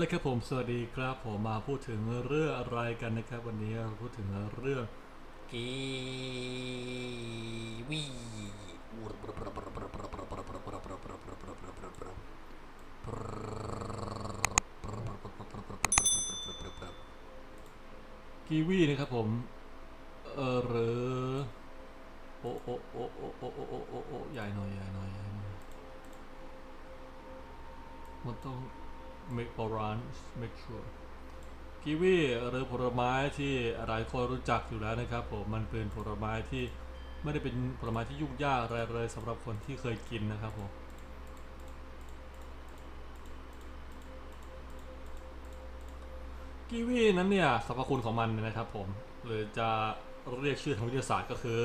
เลยครับผมสวัสดีครับผมมาพูดถึงเรื่องอะไรกันนะครับ วันนี้พูดถึงเรื่องกีวีกีวีนะครับผมเออหรือโอโอโอโอโอโอโอโอโอใหญ่หน่อยใหญ่หน่อยใหญ่หน่อยมันต้อง make balance make sure กีวีหรือผลไม้ที่หลายคนรู้จักอยู่แล้วนะครับผมมันเป็นผลไม้ที่ไม่ได้เป็นผลไม้ที่ยุ่งยากอะไรเลยสำหรับคนที่เคยกินนะครับผมกีวีนั้นเนี่ยสรรพคุณของมันนะครับผมหรือจะเรียกชื่อทางวิทยาศาสตร์ก็คือ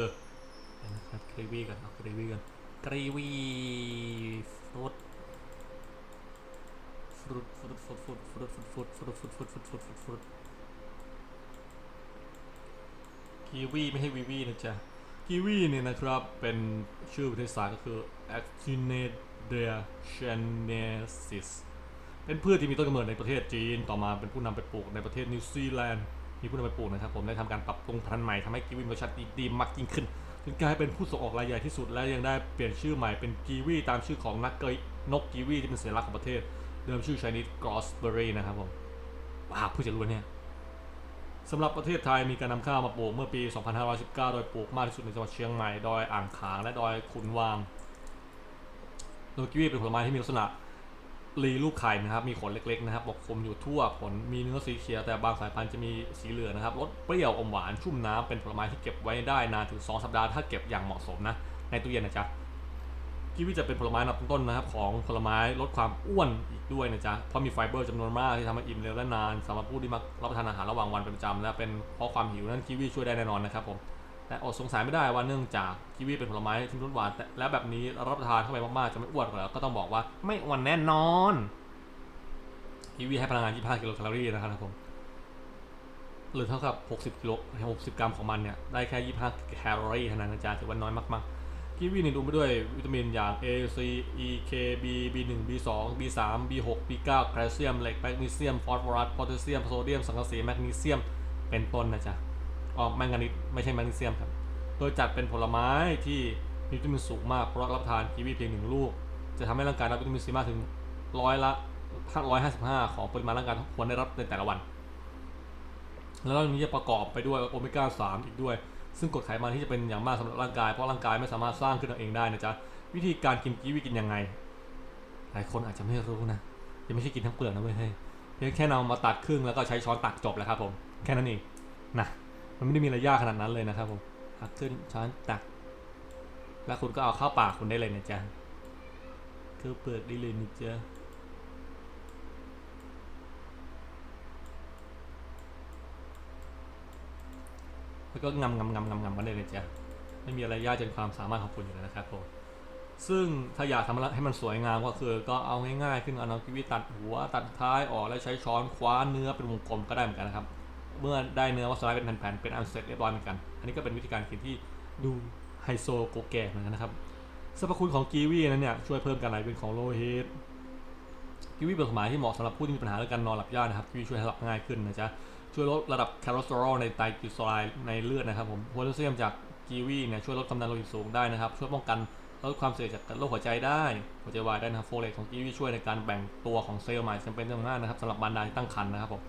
นะครับกีวีกันเอากีวีกันกรีวีฟรุต ฟรุตฟรุตฟรุตฟรุตฟรุตฟรุตฟรุตฟรุตฟรุตฟรุตฟรุตฟรุตฟรุตกีวีไม่ให้วีวีนะจ๊ะกีวีเนี่ยนะครับ เป็นชื่อวิทยาศาสตร์ก็คือ Actinidea chinensis เป็นพืชที่มีต้นกำเนิดในประเทศจีน ต่อมาเป็นผู้นำไปปลูกในประเทศนิวซีแลนด์ มีผู้นำไปปลูกนะครับผม ได้ทำการปรับปรุงพันธุ์ใหม่ทำให้กีวีมีรสชาติดีมากยิ่งขึ้นจนกลายเป็นผู้ส่งออกรายใหญ่ที่สุดและยังได้เปลี่ยนชื่อใหม่เป็นกีวีตามชื่อของนักเกยนกกีวีที่เป็นสัญลักษณ์ของประเทศ เดิมชื่อ Chinese Gooseberry นะครับผมว้าวผู้จะรู้เนี่ยสำหรับประเทศไทยมีการนำข้าวมาปลูกเมื่อปี 2519 โดยปลูกมากที่สุดในจังหวัดเชียงใหม่ ดอยอ่างขาง และดอยขุนวาง โดยกีวีเป็นผลไม้ที่มีลักษณะรีรูปไข่นะครับ มีขนเล็กๆนะครับ ปกคลุมอยู่ทั่วผล มีเนื้อสีเขียว แต่บางสายพันธุ์จะมีสีเหลืองนะครับ รสเปรี้ยวอมหวาน ชุ่มน้ำ เป็นผลไม้ที่เก็บไว้ได้นานถึง 2 สัปดาห์ ถ้าเก็บอย่างเหมาะสมนะ ในตู้เย็นนะจ๊ะ กีวีจะเป็นผลไม้อันดับต้นๆนะครับของผลไม้ลดความอ้วนอีกด้วยนะจ๊ะ เพราะมีไฟเบอร์จำนวนมากที่ทำให้อิ่มเร็วและนานสำหรับผู้ที่มักรับประทานอาหารระหว่างวันเป็นประจำและเป็นเพราะความหิวนั้นกีวีช่วยได้แน่นอนนะครับผมแต่อดสงสัยไม่ได้ว่าเนื่องจากกีวีเป็นผลไม้ที่มีรสหวานแต่และแบบนี้รับประทานเข้าไปมากๆจะไม่อ้วนเหรอก็ต้องบอกว่าไม่อ้วนแน่นอนกีวีให้พลังงาน 25 กิโลแคลอรี่นะครับผมหรือเท่ากับ 60 กิโล 60 กรัมของมันเนี่ยได้แค่ 25 แคลอรี่เท่านั้นนะจ๊ะถือว่าน้อยมากๆ กีวีเนี่ยดูไปด้วยวิตามินอย่าง A C E K B B1 B2 B3 B6 B9 แคลเซียมเหล็กแมกนีเซียมฟอสฟอรัสโพแทสเซียมโซเดียมสังกะสีแมกนีเซียมเป็นต้นนะจ๊ะอ๋อแมงกานีสไม่ใช่แมกนีเซียมครับ โดยจัดเป็นผลไม้ที่มีวิตามินสูงมาก เพราะรับทานกีวีเพียงหนึ่งลูก จะทำให้ร่างกายรับวิตามินซีมากถึงร้อยละ155ของปริมาณร่างกายที่ควรได้รับในแต่ละวัน แล้วนอกจากนี้จะประกอบไปด้วยโอเมก้า3อีกด้วย ซึ่งกรดไขมันที่จะเป็นอย่างมากสำหรับร่างกาย เพราะร่างกายไม่สามารถสร้างขึ้นเองได้นะจ๊ะ วิธีการกินกีวีกินยังไง หลายคนอาจจะไม่รู้นะ ยังไม่ใช่กินทั้งเปลือกนะเว้ยเพียงแค่นำมาตัดครึ่งแล้วก็ใช้ช้อนตักจบแล้วครับผม แค่นั้นเองนะมันไม่ได้มีอะไรยากขนาดนั้นเลยนะครับผมตักขึ้นช้อนตัก แล้วคุณก็เอาเข้าปากคุณได้เลยนะจ๊ะคือเปิดได้เลยนะจ๊ะ แล้วก็งำงำงำงำงำกันได้เลยจ้ะไม่มีอะไรยากจนความสามารถของคุณอยู่แล้วนะครับผมซึ่งถ้าอยากทำให้มันสวยงามก็คือ ก็เอาง่ายๆขึ้นเอาน้ำกิวีตัดหัวตัดท้ายออกแล้วใช้ช้อนคว้าเนื้อเป็นวงกลมก็ได้เหมือนกันนะครับ เมื่อได้เนื้อมาสด์เป็นแผ่นๆเป็นอันเสร็จเรียบร้อยเหมือนกัน อันนี้ก็เป็นวิธีการกินที่ดูไฮโซโกแก่เหมือนกันนะครับสรรพคุณของกีวีนั้นเนี่ยช่วยเพิ่มการไหลเวียนของโลหิตกีวีเป็นผลไม้ที่เหมาะสำหรับผู้ที่มีปัญหาเรื่องการนอนหลับยากนะครับกีวีช่วยให้หลับง่ายขึ้นนะจ๊ะ ช่วยลดระดับคอเลสเตอรอลในไตรกลีเซอไรด์ในเลือดนะครับผมโพแทสเซียมจากกีวีเนี่ยช่วยลดความดันโลหิตสูงได้นะครับ ช่วยป้องกันลดความเสี่ยงจากโรคหัวใจได้หัวใจวายได้นะครับโฟเลตของกีวีช่วยในการแบ่งตัวของเซลล์ใหม่จำเป็นอย่างมากนะครับสำหรับบรรดาที่ตั้งครรภ์นะครับผม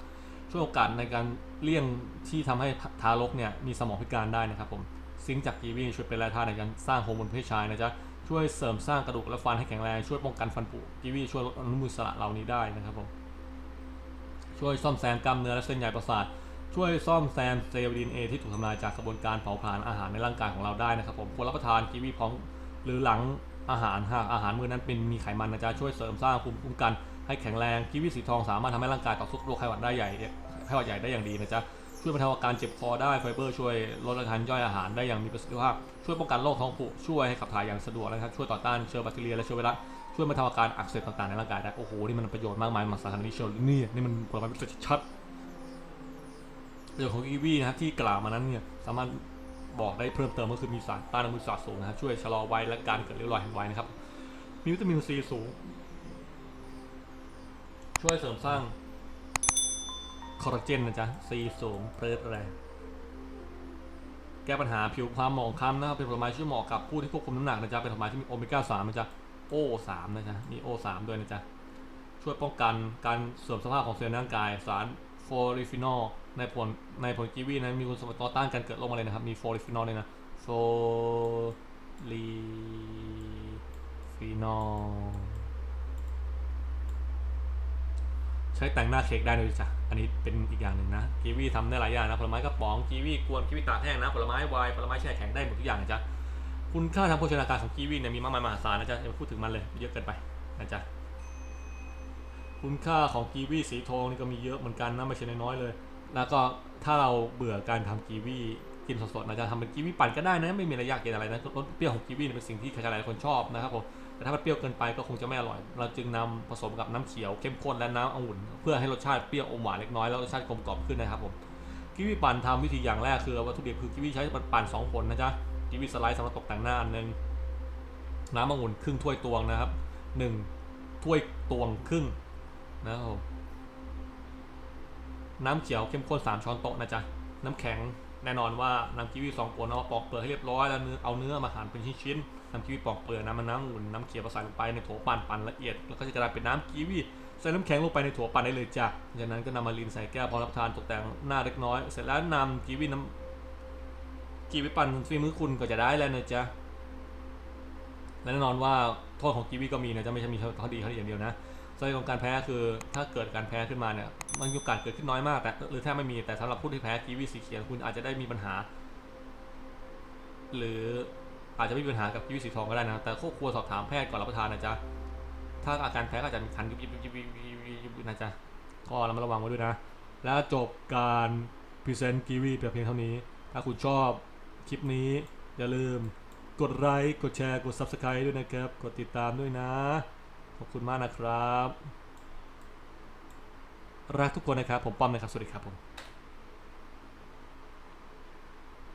ช่วยโอกาสในการเลี่ยงที่ทำให้ทารกเนี่ยมีสมองพิการได้นะครับผมซิงจากกีวีช่วยเป็นแร่ธาตุในการสร้างฮอร์โมนเพศชายนะจ๊ะช่วยเสริมสร้างกระดูกและฟันให้แข็งแรงช่วยป้องกันฟันผุกีวีช่วยลดอนุมูลอิสระเหล่านี้ได้นะครับผม ช่วยซ่อมแซมกล้ามเนื้อและเส้นใยประสาท ช่วยซ่อมแซมเซลล์ดีเอที่ถูกทำลายจากกระบวนการเผาผลาญอาหารในร่างกายของเราได้นะครับผมควรรับประทานกีวีพร้อมหรือหลังอาหารหากอาหารมื้อนั้นเป็นมีไขมันนะจ๊ะช่วยเสริมสร้างภูมิคุ้มกันให้แข็งแรงกีวีสีทองสามารถทำให้ร่างกายต่อสู้โรคไข้หวัดได้ใหญ่ไข้หวัดใหญ่ได้อย่างดีนะจ๊ะช่วยบรรเทาอาการเจ็บคอได้ไฟเบอร์ช่วยลดอาการย่อยอาหารได้อย่างมีประสิทธิภาพ ช่วยป้องกันโรคท้องผูกช่วยให้ขับถ่ายอย่างสะดวกนะครับช่วยต่อต้านเชื้อแบคทีเรียและเชื้อไวรัส ช่วยบรรเทาอาการอักเสบต่างๆในร่างกายได้โอ้โหนี่มันประโยชน์มากมายมหาศาลนี่เชียวนี่นี่มันผลไม้เป็นชัดประโยชน์ของอีวีนะครับที่กล่าวมานั้นเนี่ยสามารถบอกได้เพิ่มเติมก็คือมีสารต้านอนุมูลอิสระสูงนะครับช่วยชะลอวัยและการเกิดริ้วรอยแห่งวัยนะครับ มีวิตามินซีสูง ช่วยเสริมสร้างคอลลาเจนนะจ๊ะซีสูงเปิดแรงแก้ปัญหาผิวความหมองคล้ำนะครับเป็นผลไม้ที่เหมาะกับผู้ที่ควบคุมน้ำหนักนะจ๊ะเป็นผลไม้ที่มีโอเมก้า3นะจ๊ะ โอ3นะจ๊ะมีโอ3ด้วยนะจ๊ะ ช่วยป้องกันการเสื่อมสภาพของเซลล์ในร่างกายสารโฟลิฟินอลในผลในผลกีวีนะมีคุณสมบัติต่อต้านการเกิดโรคมะเร็งนะครับ มีโฟลิฟินอลเลยนะโฟลิฟินอลใช้แต่งหน้าเค้กได้ด้วยจ้ะ อันนี้เป็นอีกอย่างหนึ่งนะ กีวีทำได้หลายอย่างนะ ผลไม้กระป๋อง กีวีกวน กีวีตากแห้งนะ ผลไม้ไวน์ผลไม้แช่แข็งได้หมดทุกอย่างนะจ๊ะ คุณค่าทางโภชนาการของกีวีเนี่ยมีมากมายมหาศาลนะจ๊ะอย่าพูดถึงมันเลยเยอะเกินไปนะจ๊ะคุณค่าของกีวีสีทองนี่ก็มีเยอะเหมือนกันนะไม่ใช่น้อยๆเลย แล้วก็ถ้าเราเบื่อการทำกีวีกินสดๆนะจ๊ะทำเป็นกีวีปั่นก็ได้นะไม่มีอะไรยากเย็นอะไรนะรสเปรี้ยวของกีวี่เป็นสิ่งที่ใครๆหลายคนชอบนะครับผมแต่ถ้ามันเปรี้ยวเกินไปก็คงจะไม่อร่อย เราจึงนำผสมกับน้ำเขียวเข้มข้นและน้ำองุ่น เพื่อให้รสชาติเปรี้ยวอมหวานเล็กน้อยแล้วรสชาติกลมกล่อมขึ้นนะครับผมกีวีปั่นทำวิธีอย่างแรกคือวัตถุดิบคือกีวีใช้ปั่นสองผลนะจ๊ะ กีวีสไลด์สำหรับตกแต่งหน้าอันหนึ่งน้ำองุ่นครึ่งถ้วยตวงนะครับหนึ่งถ้วยตวงครึ่งนะครับน้ำเขียวเข้มข้น 3 ช้อนโต๊ะนะจ๊ะ น้ำแข็งแน่นอนว่าน้ำกีวีสองขวดเอาปอกเปลือกให้เรียบร้อยแล้วเนื้อเอาเนื้อมาหั่นเป็นชิ้นๆน้ำกีวีปอกเปลือกน้ำมันน้ำอุ่นน้ำเขียวผสมลงไปในโถปั่นปั่นละเอียดแล้วก็จะกลายเป็นน้ำกีวีใส่น้ำแข็งลงไปในโถปั่นได้เลยจ้ะจากนั้นก็นำมาลีนใส่แก้วพร้อมรับประทานตกแต่งหน้าเล็กน้อย เสร็จแล้วนำกีวีน้ำ กีวีปั่นฝีมือคุณก็จะได้แล้วนะจ๊ะและแน่นอนว่าโทษของกีวีก็มีนะจะไม่ใช่มีเข้อดีข้อดีอย่างเดียวนะสาเหตุของการแพ้คือถ้าเกิดการแพ้ขึ้นมาเนี่ยมันมีโอกาสเกิดขึ้นน้อยมากแต่หรือแทบไม่มีแต่สำหรับผู้ที่แพ้กีวีสีเขียวคุณอาจจะได้มีปัญหา หรืออาจจะไม่มีปัญหากับกีวีสีทองก็ได้นะแต่ควบควรสอบถามแพทย์ก่อนรับประทานนะจ๊ะถ้าอาการแพ้ก็อาจจะมีคันยุบยิบยุบยิบยิบยิบยิบยิบนะจ๊ะก็เระมัดระวังไว้ด้วยนะ แล้วจบการพรีเซนต์กีวีเพียงเท่านี้ ถ้าคุณชอบ คลิปนี้ อย่าลืมกดไลค์กดแชร์กด Subscribe ด้วยนะครับ กดติดตามด้วยนะ ขอบคุณมากนะครับ รักทุกคนนะครับ ผมป้อมนะครับ สวัสดีครับผม